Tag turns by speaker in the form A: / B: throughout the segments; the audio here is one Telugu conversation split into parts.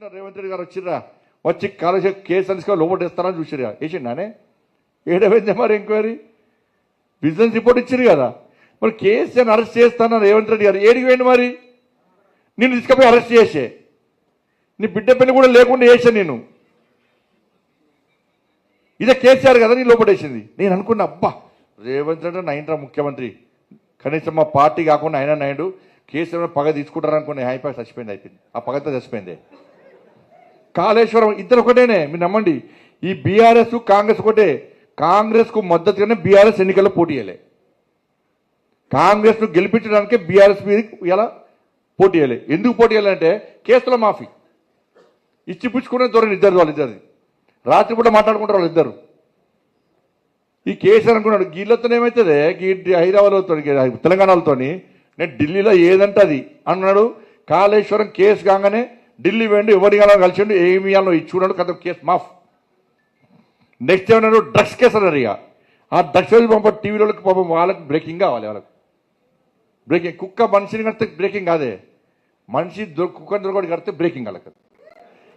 A: రేవంత్ రెడ్డి గారు వచ్చిర్రా? వచ్చి కాలేజీ కేసు అనుసుకొని లోపటేస్తారని చూసిరా వేసిండానే ఏడవైంది మరి ఎంక్వైరీ? బిజినెస్ రిపోర్ట్ ఇచ్చారు కదా. మరి కేసీఆర్ అరెస్ట్ చేస్తానని రేవంత్ రెడ్డి గారు. ఏడికి పోయిండు మరి? నిన్ను తీసుకుపోయి అరెస్ట్ చేసే. నీ బిడ్డ పెళ్ళి కూడా లేకుండా వేసా నేను ఇదే కేసీఆర్ కదా నీ లోపడేసింది. నేను అనుకున్నా అబ్బా రేవంత్ రెడ్డి నైన్రా ముఖ్యమంత్రి. కనీసం మా పార్టీ కాకుండా ఆయన నాయుడు కేసీఆర్ పగ తీసుకుంటారనుకునే అనుకుని చచ్చిపోయింది అయిపోయింది. ఆ పగతో చచ్చిపోయింది. కాళేశ్వరం ఇద్దరు ఒకటేనే మీరు నమ్మండి. ఈ బీఆర్ఎస్ కాంగ్రెస్ ఒకటే. కాంగ్రెస్కు మద్దతుగానే బీఆర్ఎస్ ఎన్నికల్లో పోటీ చేయలే. కాంగ్రెస్ను గెలిపించడానికి బీఆర్ఎస్ మీద ఇలా పోటీ చేయలే. ఎందుకు పోటీ చేయాలంటే కేసుల మాఫీ. ఇచ్చి పుచ్చుకునే ధోరణి ఇద్దరు వాళ్ళు ఇద్దరు రాత్రిపూట మాట్లాడుకుంటారు వాళ్ళు ఇద్దరు. ఈ కేసీఆర్ అనుకున్నాడు గీళ్ళతో ఏమవుతుంది గీ హైదరాబాద్తో తెలంగాణలతో నేను ఢిల్లీలో ఏదంటే అది అన్నాడు కాళేశ్వరం కేసు కాగానే ఢిల్లీ వెండి ఎవరి కాలం కలిసిండు ఏమి ఇవ్వాలో చూడండి కథ కేసు మాఫ్. నెక్స్ట్ ఏమన్నాడు డ్రగ్స్ కేసు అన్నారు ఇక. ఆ డ్రగ్స్ కేసు పంప టీవీలోకి పాపం వాళ్ళకి బ్రేకింగ్ కావాలి వాళ్ళకి. బ్రేకింగ్ కుక్క మనిషిని కడితే బ్రేకింగ్ కాదే. మనిషి దొ కుక్కని దొరకడి కడితే బ్రేకింగ్ వాళ్ళకి.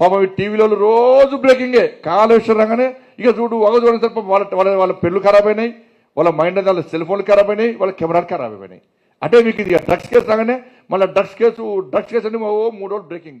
A: పాపం ఈ టీవీలో రోజు బ్రేకింగే. కాలుష్యం రాగానే ఇక చూడు ఒక చూడండి సార్ వాళ్ళ వాళ్ళ వాళ్ళ పెళ్ళు ఖరాబ్ అయినాయి వాళ్ళ మైండ్ వాళ్ళ సెల్ ఫోన్లు ఖరాబ్ అయినాయి వాళ్ళ కెమెరాలు ఖరాబ్ అయిపోయినాయి అంటే మీకు ఇది డ్రగ్స్ కేసు రాగానే మళ్ళీ డ్రగ్స్ కేసు డ్రగ్స్ కేసు అంటే ఓ మూడు రోజులు బ్రేకింగ్.